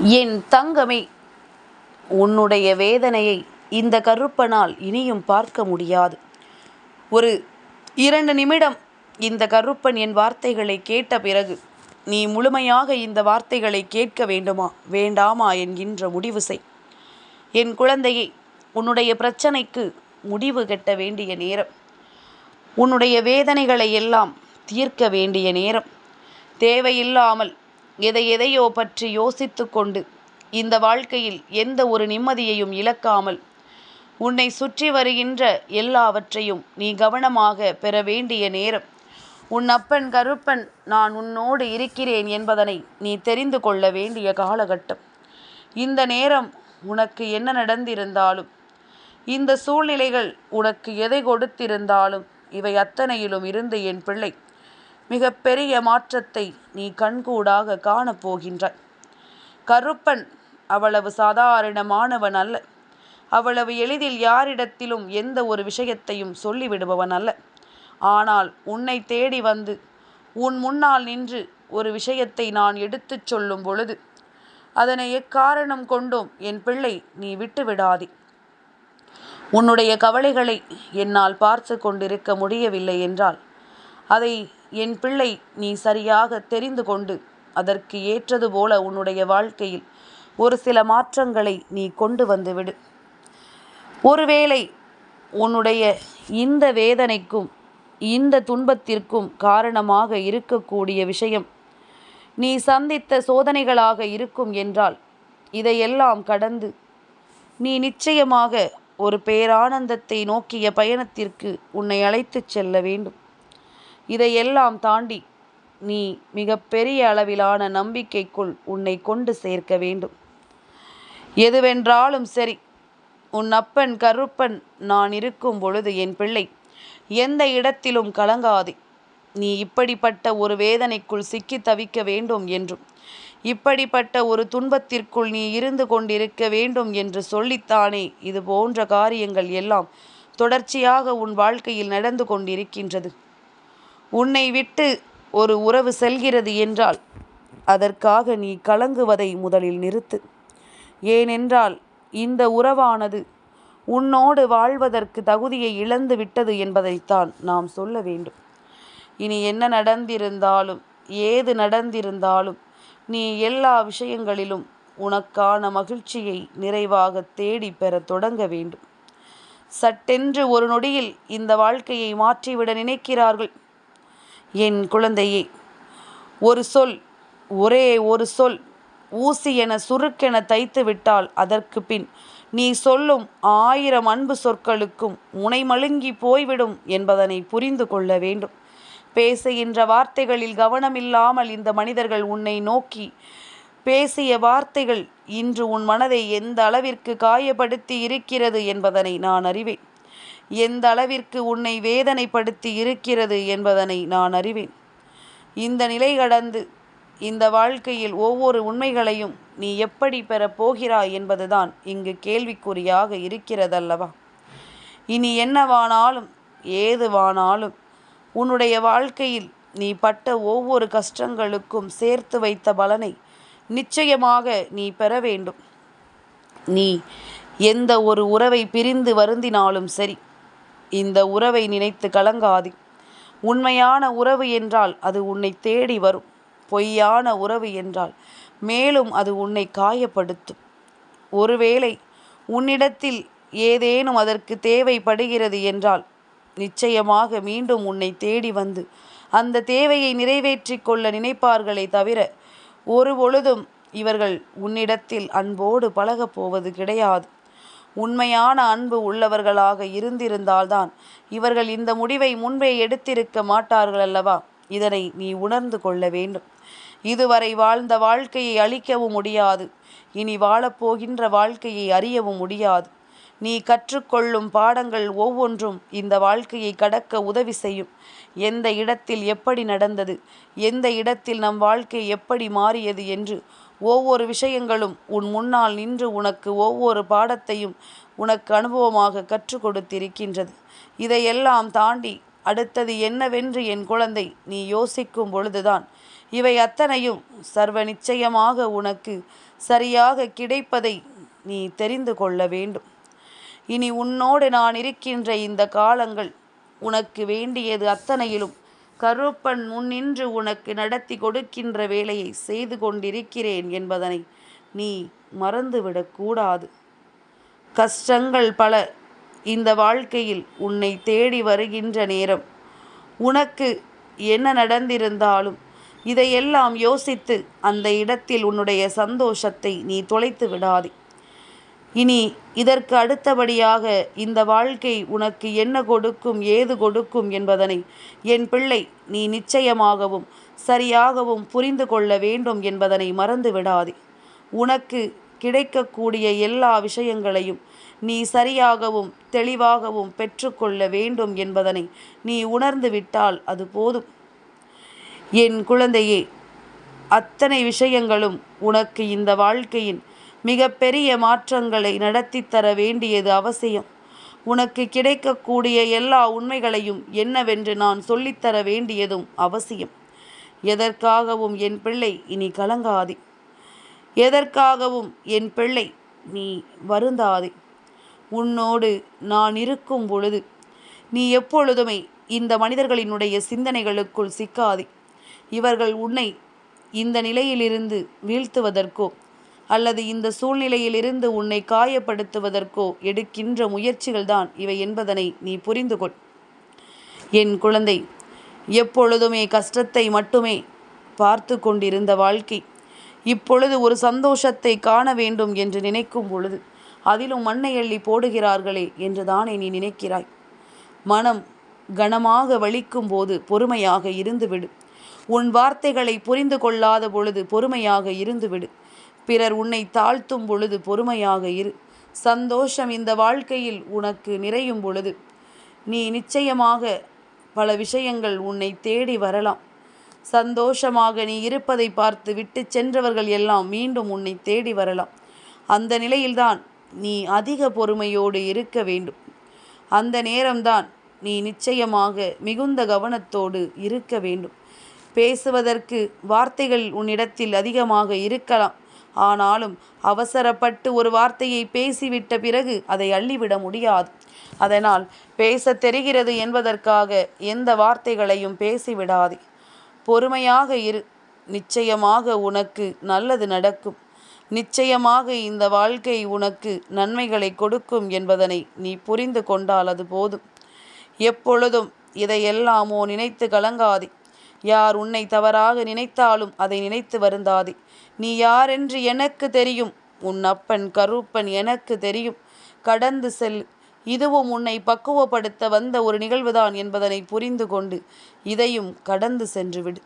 என் தங்கமே உன்னுடைய வேதனையை இந்த கருப்பனால் இனியும் பார்க்க முடியாது. ஒரு இரண்டு நிமிடம் இந்த கருப்பன் என் வார்த்தைகளை கேட்ட பிறகு நீ முழுமையாக இந்த வார்த்தைகளை கேட்க வேண்டுமா வேண்டாமா என்கின்ற முடிவு செய். என் குழந்தையை உன்னுடைய பிரச்சனைக்கு முடிவு கட்ட வேண்டிய நேரம். உன்னுடைய வேதனைகளை எல்லாம் தீர்க்க வேண்டிய நேரம். தேவையில்லாமல் எதை எதையோ பற்றி யோசித்து கொண்டு இந்த வாழ்க்கையில் எந்த ஒரு நிம்மதியையும் இழக்காமல் உன்னை சுற்றி வருகின்ற எல்லாவற்றையும் நீ கவனமாக பெற வேண்டிய நேரம். உன் அப்பன் கருப்பன் நான் உன்னோடு இருக்கிறேன் என்பதனை நீ தெரிந்து கொள்ள வேண்டிய காலகட்டம். இந்த நேரம் உனக்கு என்ன நடந்திருந்தாலும் இந்த சூழ்நிலைகள் உனக்கு எதை கொடுத்திருந்தாலும் இவை அத்தனையிலும் இருந்து என் பிள்ளை. மிக பெரிய மாற்றத்தை நீ கண்கூடாக காணப்போகின்றாய். கருப்பன் அவ்வளவு சாதாரணமானவன் அல்ல. அவ்வளவு எளிதில் யாரிடத்திலும் எந்த ஒரு விஷயத்தையும் சொல்லிவிடுபவன் அல்ல. ஆனால் உன்னை தேடி வந்து உன் முன்னால் நின்று ஒரு விஷயத்தை நான் எடுத்துச் சொல்லும் பொழுது அதனை எக்காரணம் கொண்டும் என் பிள்ளை நீ விட்டு விடாதே உன்னுடைய கவலைகளை என்னால் பார்த்து கொண்டிருக்க முடியவில்லை என்றால் அதை என் பிள்ளை நீ சரியாக தெரிந்து கொண்டு அதற்கு ஏற்றது போல உன்னுடைய வாழ்க்கையில் ஒரு சில மாற்றங்களை நீ கொண்டு வந்து விடு. ஒருவேளை உன்னுடைய இந்த வேதனைக்கும் இந்த துன்பத்திற்கும் காரணமாக இருக்கக்கூடிய விஷயம் நீ சந்தித்த சோதனைகளாக இருக்கும் என்றால் இதையெல்லாம் கடந்து நீ நிச்சயமாக ஒரு பேரானந்தத்தை நோக்கிய பயணத்திற்கு உன்னை அழைத்துச் செல்ல வேண்டும். இதையெல்லாம் தாண்டி நீ மிகப்பெரிய அளவிலான நம்பிக்கைக்குள் உன்னை கொண்டு சேர்க்க வேண்டும். எதுவென்றாலும் சரி உன் அப்பன் கருப்பன் நான் இருக்கும் பொழுது என் பிள்ளை எந்த இடத்திலும் கலங்காதே. நீ இப்படிப்பட்ட ஒரு வேதனைக்குள் சிக்கி தவிக்க வேண்டும் என்றும் இப்படிப்பட்ட ஒரு துன்பத்திற்குள் நீ இருந்து கொண்டிருக்க வேண்டும் என்று சொல்லித்தானே இது போன்ற காரியங்கள் எல்லாம் தொடர்ச்சியாக உன் வாழ்க்கையில் நடந்து கொண்டிருக்கின்றது. உன்னை விட்டு ஒரு உறவு செல்கிறது என்றால் அதற்காக நீ கலங்குவதை முதலில் நிறுத்து. ஏனென்றால் இந்த உறவானது உன்னோடு வாழ்வதற்கு தகுதியை இழந்து விட்டது என்பதைத்தான் நாம் சொல்ல வேண்டும். இனி என்ன நடந்திருந்தாலும் ஏது நடந்திருந்தாலும் நீ எல்லா விஷயங்களிலும் உனக்கான மகிழ்ச்சியை நிறைவாக தேடி பெற தொடங்க வேண்டும். சட்டென்று ஒரு நொடியில் இந்த வாழ்க்கையை மாற்றிவிட நினைக்கிறார்கள். என் குழந்தையே ஒரு சொல் ஒரே ஒரு சொல் ஊசி என சுருக்கென தைத்து விட்டால் அதற்கு பின் நீ சொல்லும் ஆயிரம் அன்பு சொற்களுக்கும் முனை மழுங்கி போய்விடும் என்பதனை புரிந்து கொள்ள வேண்டும். பேசுகின்ற வார்த்தைகளில் கவனமில்லாமல் இந்த மனிதர்கள் உன்னை நோக்கி பேசிய வார்த்தைகள் இன்று உன் மனதை எந்த அளவிற்கு காயப்படுத்தி இருக்கிறது என்பதனை நான் அறிவேன். எந்த அளவிற்கு உன்னை வேதனைப்படுத்தி இருக்கிறது என்பதனை நான் அறிவேன். இந்த நிலை கடந்து இந்த வாழ்க்கையில் ஒவ்வொரு உண்மைகளையும் நீ எப்படி பெறப் போகிறாய் என்பதுதான் இங்கு கேள்விக்குறியாக இருக்கிறதல்லவா? இனி என்னவானாலும் ஏதுவானாலும் உன்னுடைய வாழ்க்கையில் நீ பட்ட ஒவ்வொரு கஷ்டங்களுக்கும் சேர்த்து வைத்த பலனை நிச்சயமாக நீ பெற வேண்டும். நீ எந்த ஒரு உறவை பிரிந்து வருந்தினாலும் சரி இந்த உறவை நினைத்து கலங்காதே. உண்மையான உறவு என்றால் அது உன்னை தேடி வரும். பொய்யான உறவு என்றால் மேலும் அது உன்னை காயப்படுத்தும். ஒருவேளை உன்னிடத்தில் ஏதேனும் அதற்கு தேவைப்படுகிறது என்றால் நிச்சயமாக மீண்டும் உன்னை தேடி வந்து அந்த தேவையை நிறைவேற்றி கொள்ள நினைப்பார்களே தவிர ஒரு பொழுதும் இவர்கள் உன்னிடத்தில் அன்போடு பழகப் போவது கிடையாது. உண்மையான அன்பு உள்ளவர்களாக இருந்திருந்தால்தான் இவர்கள் இந்த முடிவை முன்பே எடுத்திருக்க மாட்டார்கள் அல்லவா? இதனை நீ உணர்ந்து கொள்ள வேண்டும். இதுவரை வாழ்ந்த வாழ்க்கையை அழிக்கவும் முடியாது. இனி வாழப்போகின்ற வாழ்க்கையை அறியவும் முடியாது. நீ கற்றுக்கொள்ளும் பாடங்கள் ஒவ்வொன்றும் இந்த வாழ்க்கையை கடக்க உதவி செய்யும். எந்த இடத்தில் எப்படி நடந்தது? எந்த இடத்தில் நம் வாழ்க்கை எப்படி மாறியது என்று ஒவ்வொரு விஷயங்களும் உன் முன்னால் நின்று உனக்கு ஒவ்வொரு பாடத்தையும் உனக்கு அனுபவமாக கற்றுக் கொடுத்திருக்கின்றது. இதையெல்லாம் தாண்டி அடுத்தது என்னவென்று என் குழந்தை நீ யோசிக்கும் பொழுதுதான் இவை அத்தனையும் சர்வ நிச்சயமாக உனக்கு சரியாக கிடைப்பதை நீ தெரிந்து கொள்ள வேண்டும். இனி உன்னோடு நான் இருக்கின்ற இந்த காலங்கள் உனக்கு வேண்டியது அத்தனையிலும் கருப்பன் முன்னின்று உனக்கு நடத்தி கொடுக்கின்ற வேலையை செய்து கொண்டிருக்கிறேன் என்பதனை நீ மறந்துவிடக்கூடாது கஷ்டங்கள் பல இந்த வாழ்க்கையில் உன்னை தேடி வருகின்ற நேரம். உனக்கு என்ன நடந்திருந்தாலும் இதையெல்லாம் யோசித்து அந்த இடத்தில் உன்னுடைய சந்தோஷத்தை நீ தொலைத்து விடாதே. இனி இதற்கு அடுத்தபடியாக இந்த வாழ்க்கை உனக்கு என்ன கொடுக்கும் ஏது கொடுக்கும் என்பதனை என் பிள்ளை நீ நிச்சயமாகவும் சரியாகவும் புரிந்து கொள்ள வேண்டும் என்பதனை மறந்து விடாதே. உனக்கு கிடைக்கக்கூடிய எல்லா விஷயங்களையும் நீ சரியாகவும் தெளிவாகவும் பெற்றுக்கொள்ள வேண்டும் என்பதனை நீ உணர்ந்து விட்டால் அது போதும். என் குழந்தையே அத்தனை விஷயங்களும் உனக்கு இந்த வாழ்க்கையின் மிகப்பெரிய மாற்றங்களை நடத்தி தர வேண்டியது அவசியம். உனக்கு கிடைக்கக்கூடிய எல்லா உண்மைகளையும் என்னவென்று நான் சொல்லித்தர வேண்டியதும் அவசியம். எதற்காகவும் என் பிள்ளை இனி கலங்காதே. எதற்காகவும் என் பிள்ளை நீ வருந்தாதே. உன்னோடு நான் இருக்கும் பொழுது நீ எப்பொழுதுமே இந்த மனிதர்களினுடைய சிந்தனைகளுக்குள் சிக்காதே. இவர்கள் உன்னை இந்த நிலையிலிருந்து வீழ்த்துவதற்கோ அல்லது இந்த சூழ்நிலையிலிருந்து உன்னை காயப்படுத்துவதற்கோ எடுக்கின்ற முயற்சிகள்தான் இவை என்பதனை நீ புரிந்து கொள். என் குழந்தை எப்பொழுதுமே கஷ்டத்தை மட்டுமே பார்த்து கொண்டிருந்த வாழ்க்கை இப்பொழுது ஒரு சந்தோஷத்தை காண வேண்டும் என்று நினைக்கும் பொழுது அதிலும் மண்ணை அள்ளி போடுகிறார்களே என்று தானே நீ நினைக்கிறாய். மனம் கனமாக வலிக்கும் போது பொறுமையாக இருந்துவிடு. உன் வார்த்தைகளை புரிந்து கொள்ளாத பொழுது பொறுமையாக இருந்துவிடு. பிறர் உன்னை தாழ்த்தும் பொழுது பொறுமையாக இரு. சந்தோஷம் இந்த வாழ்க்கையில் உனக்கு நிறையும் பொழுது. நீ நிச்சயமாக பல விஷயங்கள் உன்னை தேடி வரலாம். சந்தோஷமாக நீ இருப்பதை பார்த்து விட்டு சென்றவர்கள் எல்லாம் மீண்டும் உன்னை தேடி வரலாம். அந்த நிலையில்தான் நீ அதிக பொறுமையோடு இருக்க வேண்டும். அந்த நேரம்தான் நீ நிச்சயமாக மிகுந்த கவனத்தோடு இருக்க வேண்டும். பேசுவதற்கு வார்த்தைகள் உன்னிடத்தில் அதிகமாக இருக்கலாம். ஆனாலும் அவசரப்பட்டு ஒரு வார்த்தையை பேசிவிட்ட பிறகு அதை அள்ளிவிட முடியாது. அதனால் பேசத் தெரிகிறது என்பதற்காக எந்த வார்த்தைகளையும் பேசிவிடாதே. பொறுமையாக இரு. நிச்சயமாக உனக்கு நல்லது நடக்கும். நிச்சயமாக இந்த வாழ்க்கை உனக்கு நன்மைகளை கொடுக்கும் என்பதனை நீ புரிந்து கொண்டால் அது போதும். எப்பொழுதும் இதையெல்லாமோ நினைத்து கலங்காதே. யார் உன்னை தவறாக நினைத்தாலும் அதை நினைத்து வருந்தாதே. நீ யாரென்று எனக்கு தெரியும். உன் அப்பன் கருப்பன் எனக்கு தெரியும். கடந்து செல். இதுவும் உன்னை பக்குவப்படுத்த வந்த ஒரு நிகழ்வுதான் என்பதனை புரிந்து கொண்டு இதையும் கடந்து சென்று விடு.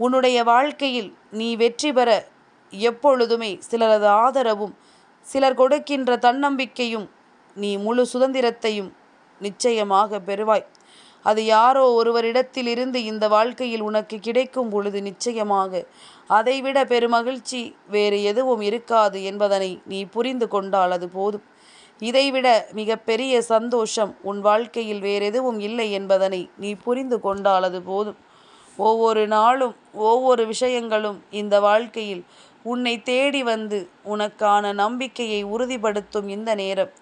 உன்னுடைய வாழ்க்கையில் நீ வெற்றி பெற எப்பொழுதுமே சிலரது ஆதரவும் சிலர் கொடுக்கின்ற தன்னம்பிக்கையும் நீ முழு சுதந்திரத்தையும் நிச்சயமாக பெறுவாய். அது யாரோ ஒருவரிடத்தில் இருந்து இந்த வாழ்க்கையில் உனக்கு கிடைக்கும் பொழுது நிச்சயமாக. அதைவிட பெருமகிழ்ச்சி வேறு எதுவும் இருக்காது என்பதனை நீ புரிந்து கொண்டால் அது போதும். இதைவிட மிகப்பெரிய சந்தோஷம் உன் வாழ்க்கையில் வேறெதுவும் இல்லை என்பதனை நீ புரிந்து கொண்டால் அது போதும். ஒவ்வொரு நாளும் ஒவ்வொரு விஷயங்களும் இந்த வாழ்க்கையில் உன்னை தேடி வந்து உனக்கான நம்பிக்கையை உறுதிப்படுத்தும் இந்த நேரம்.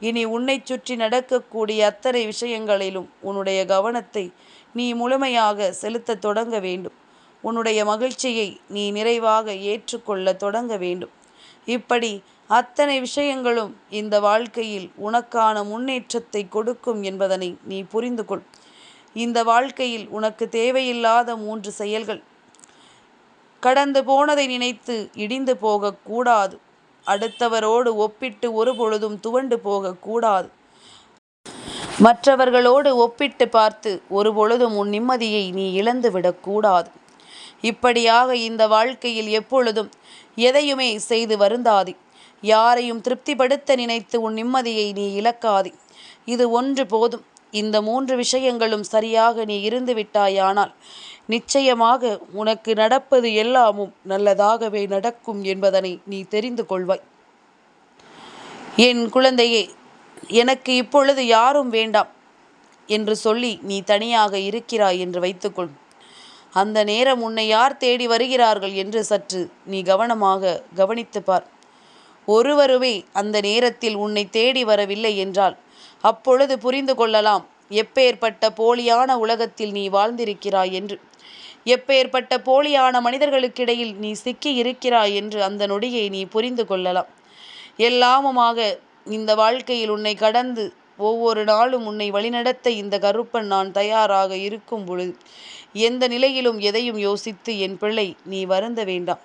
இனி உன்னை சுற்றி நடக்கக்கூடிய அத்தனை விஷயங்களிலும் உன்னுடைய கவனத்தை நீ முழுமையாக செலுத்த தொடங்க வேண்டும். உன்னுடைய மகிழ்ச்சியை நீ நிறைவாக ஏற்றுக்கொள்ள தொடங்க வேண்டும். இப்படி அத்தனை விஷயங்களும் இந்த வாழ்க்கையில் உனக்கான முன்னேற்றத்தை கொடுக்கும் என்பதனை நீ புரிந்து கொள். இந்த வாழ்க்கையில் உனக்கு தேவையில்லாத மூன்று செயல்கள். கடந்து போனதை நினைத்து இடிந்து போகக்கூடாது. அடுத்தவரோடு ஒப்பிட்டு ஒரு பொழுதும் துவண்டு போகக்கூடாது. மற்றவர்களோடு ஒப்பிட்டு பார்த்து ஒரு பொழுதும் உன் நிம்மதியை நீ இழந்து விடக்கூடாது. இப்படியாக இந்த வாழ்க்கையில் எப்பொழுதும் எதையுமே செய்து வருந்தாதே. யாரையும் திருப்திப்படுத்த நினைத்து உன் நிம்மதியை நீ இழக்காதே. இது ஒன்று போதும். இந்த மூன்று விஷயங்களும் சரியாக நீ இருந்து விட்டாயானால் நிச்சயமாக உனக்கு நடப்பது எல்லாமும் நல்லதாகவே நடக்கும் என்பதனை நீ தெரிந்து கொள்வாய். என் குழந்தையே எனக்கு இப்பொழுது யாரும் வேண்டாம் என்று சொல்லி நீ தனியாக இருக்கிறாய் என்று வைத்துக்கொள். அந்த நேரம் உன்னை யார் தேடி வருகிறார்கள் என்று சற்று நீ கவனமாக கவனித்து பார். ஒருவருமே அந்த நேரத்தில் உன்னை தேடி வரவில்லை என்றால் அப்பொழுது புரிந்து கொள்ளலாம் எப்பேற்பட்ட போலியான உலகத்தில் நீ வாழ்ந்திருக்கிறாய் என்று. எப்பேற்பட்ட போலியான மனிதர்களுக்கிடையில் நீ சிக்கி இருக்கிறாய் என்று அந்த நொடியை நீ புரிந்து கொள்ளலாம். எல்லாமுமாக இந்த வாழ்க்கையில் உன்னை கடந்து ஒவ்வொரு நாளும் உன்னை வழிநடத்த இந்த கருப்பன் நான் தயாராக இருக்கும் பொழுது எந்த நிலையிலும் எதையும் யோசித்து என் பிள்ளை நீ வருந்த வேண்டாம்.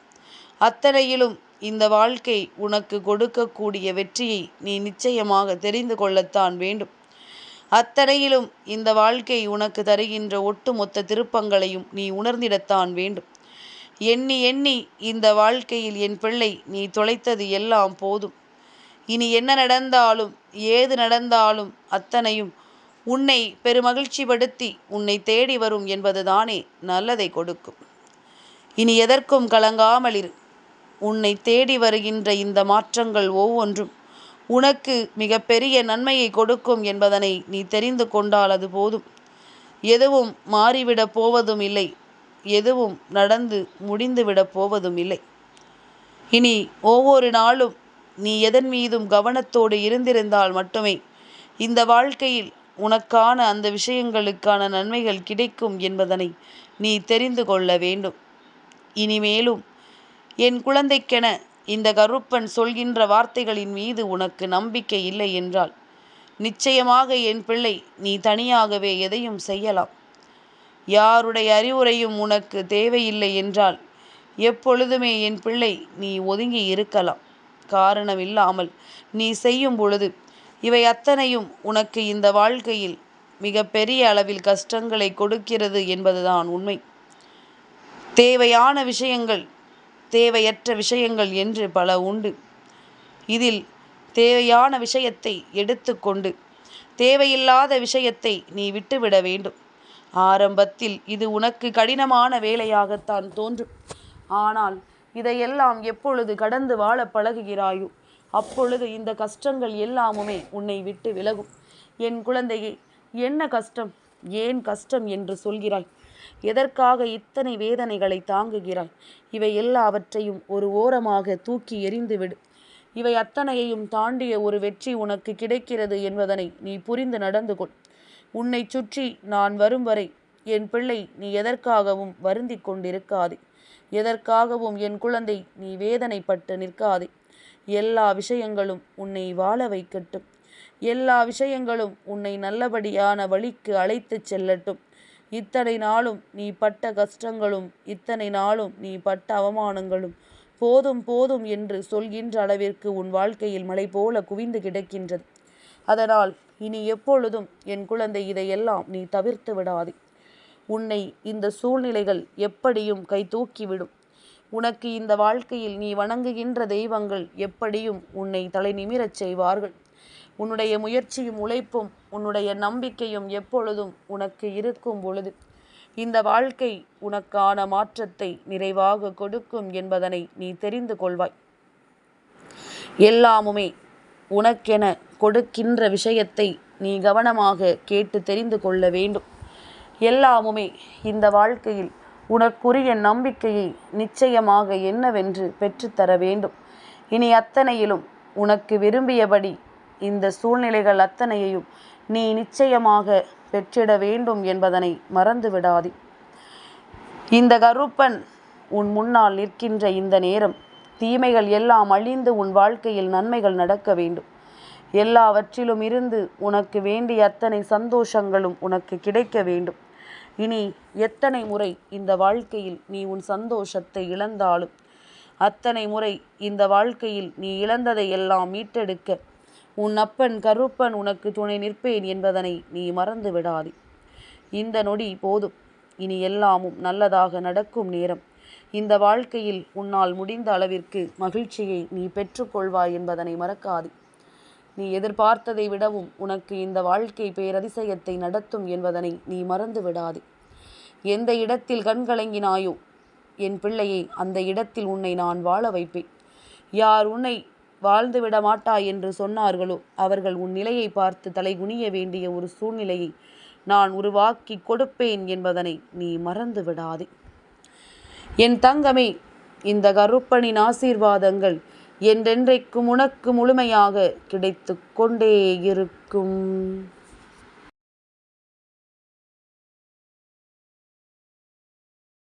அத்தனையிலும் இந்த வாழ்க்கை உனக்கு கொடுக்கக்கூடிய வெற்றியை நீ நிச்சயமாக தெரிந்து கொள்ளத்தான் வேண்டும். அத்தனையிலும் இந்த வாழ்க்கை உனக்கு தருகின்ற ஒட்டுமொத்த திருப்பங்களையும் நீ உணர்ந்திடத்தான் வேண்டும். எண்ணி எண்ணி இந்த வாழ்க்கையில் என் பிள்ளை நீ தொலைத்தது எல்லாம் போதும். இனி என்ன நடந்தாலும் ஏது நடந்தாலும் அத்தனையும் உன்னை பெருமகிழ்ச்சிப்படுத்தி உன்னை தேடி வரும் என்பதுதானே நல்லதை கொடுக்கும். இனி எதற்கும் கலங்காமல் இரு உன்னை தேடி வருகின்ற இந்த மாற்றங்கள் ஒவ்வொன்றும் உனக்கு மிகப்பெரிய நன்மையை கொடுக்கும் என்பதனை நீ தெரிந்து கொண்டால் அது போதும். எதுவும் மாறிவிடப் போவதும் இல்லை. எதுவும் நடந்து முடிந்துவிடப் போவதும் இல்லை. இனி ஒவ்வொரு நாளும் நீ எதன் மீதும் கவனத்தோடு இருந்திருந்தால் மட்டுமே இந்த வாழ்க்கையில் உனக்கான அந்த விஷயங்களுக்கான நன்மைகள் கிடைக்கும் என்பதனை நீ தெரிந்து கொள்ள வேண்டும். இனிமேலும் என் குழந்தைக்கென இந்த கருப்பன் சொல்கின்ற வார்த்தைகளின் மீது உனக்கு நம்பிக்கை இல்லை என்றால் நிச்சயமாக என் பிள்ளை நீ தனியாகவே எதையும் செய்யலாம். யாருடைய அறிவுரையும் உனக்கு தேவையில்லை என்றால் எப்பொழுதுமே என் பிள்ளை நீ ஒதுங்கி இருக்கலாம். காரணம் இல்லாமல் நீ செய்யும் பொழுது இவை அத்தனையும் உனக்கு இந்த வாழ்க்கையில் மிக பெரிய அளவில் கஷ்டங்களை கொடுக்கிறது என்பதுதான் உண்மை. தேவையான விஷயங்கள் தேவையற்ற விஷயங்கள் என்று பல உண்டு. இதில் தேவையான விஷயத்தை எடுத்துக்கொண்டு தேவையில்லாத விஷயத்தை நீ விட்டுவிட வேண்டும். ஆரம்பத்தில் இது உனக்கு கடினமான வேலையாகத்தான் தோன்றும். ஆனால் இதையெல்லாம் எப்பொழுது கடந்து வாழ பழகுகிறாயோ அப்பொழுது இந்த கஷ்டங்கள் எல்லாமுமே உன்னை விட்டு விலகும். என் குழந்தையே என்ன கஷ்டம்? ஏன் கஷ்டம் என்று சொல்கிறாய்? எதற்காக இத்தனை வேதனைகளை தாங்குகிறாய்? இவை எல்லாவற்றையும் ஒரு ஓரமாக தூக்கி எறிந்துவிடு. இவை அத்தனையையும் தாண்டிய ஒரு வெற்றி உனக்கு கிடைக்கிறது என்பதனை நீ புரிந்து நடந்து கொள். உன்னை சுற்றி நான் வரும் வரை என் பிள்ளை நீ எதற்காகவும் வருந்தி கொண்டிருக்காதே. எதற்காகவும் என் குழந்தை நீ வேதனைப்பட்டு நிற்காதே. எல்லா விஷயங்களும் உன்னை வாழ வைக்கட்டும். எல்லா விஷயங்களும் உன்னை நல்லபடியான வழிக்கு அழைத்துச் செல்லட்டும். இத்தனை நாளும் நீ பட்ட கஷ்டங்களும் இத்தனை நாளும் நீ பட்ட அவமானங்களும் போதும் போதும் என்று சொல்கின்ற அளவிற்கு உன் வாழ்க்கையில் மலை போல குவிந்து கிடக்கின்றது. அதனால் இனி எப்பொழுதும் என் குழந்தை இதையெல்லாம் நீ தவிர்த்து விடாதே. உன்னை இந்த சூழ்நிலைகள் எப்படியும் கை தூக்கிவிடும். உனக்கு இந்த வாழ்க்கையில் நீ வணங்குகின்ற தெய்வங்கள் எப்படியும் உன்னை தலை நிமிரச் செய்வார்கள். உன்னுடைய முயற்சியும் உழைப்பும் உன்னுடைய நம்பிக்கையும் எப்பொழுதும் உனக்கு இருக்கும் பொழுது. இந்த வாழ்க்கை உனக்கான மாற்றத்தை நிறைவாக கொடுக்கும் என்பதனை நீ தெரிந்து கொள்வாய். எல்லாமுமே உனக்கென கொடுக்கின்ற விஷயத்தை நீ கவனமாக கேட்டு தெரிந்து கொள்ள வேண்டும். எல்லாமுமே இந்த வாழ்க்கையில் உனக்குரிய நம்பிக்கையை நிச்சயமாக என்னவென்று பெற்றுத்தர வேண்டும். இனி அத்தனையிலும் உனக்கு விரும்பியபடி இந்த சூழ்நிலைகள் அத்தனையையும் நீ நிச்சயமாக பெற்றிட வேண்டும் என்பதனை மறந்து விடாதே இந்த கருப்பன் உன் முன்னால் நிற்கின்ற இந்த நேரம் தீமைகள் எல்லாம் அழிந்து உன் வாழ்க்கையில் நன்மைகள் நடக்க வேண்டும். எல்லாவற்றிலும் இருந்து உனக்கு வேண்டிய அத்தனை சந்தோஷங்களும் உனக்கு கிடைக்க வேண்டும். இனி எத்தனை முறை இந்த வாழ்க்கையில் நீ உன் சந்தோஷத்தை இழந்தாலும் அத்தனை முறை இந்த வாழ்க்கையில் நீ இழந்ததை எல்லாம் மீட்டெடுக்க உன் அப்பன் கருப்பன் உனக்கு துணை நிற்பேன் என்பதனை நீ மறந்து விடாதே இந்த நொடி போதும். இனி எல்லாமும் நல்லதாக நடக்கும் நேரம். இந்த வாழ்க்கையில் உன்னால் முடிந்த அளவிற்கு மகிழ்ச்சியை நீ பெற்றுக்கொள்வாய் என்பதனை மறக்காது. நீ எதிர்பார்த்ததை விடவும் உனக்கு இந்த வாழ்க்கை பேரதிசயத்தை நடத்தும் என்பதனை நீ மறந்து விடாது எந்த இடத்தில் கண்கலங்கினாயோ என் பிள்ளையை அந்த இடத்தில் உன்னை நான் வாழ வைப்பேன். யார் உன்னை வாழ்ந்து விடமாட்டாய் என்று சொன்னார்களோ? அவர்கள் உன் நிலையை பார்த்து தலைகுனிய வேண்டிய ஒரு சூழ்நிலையை நான் உருவாக்கி கொடுப்பேன் என்பதனை நீ மறந்து விடாதே என் தங்கமே இந்த கருப்பனின் ஆசீர்வாதங்கள் என்றென்றைக்கும் உனக்கு முழுமையாக கிடைத்து கொண்டே இருக்கும்.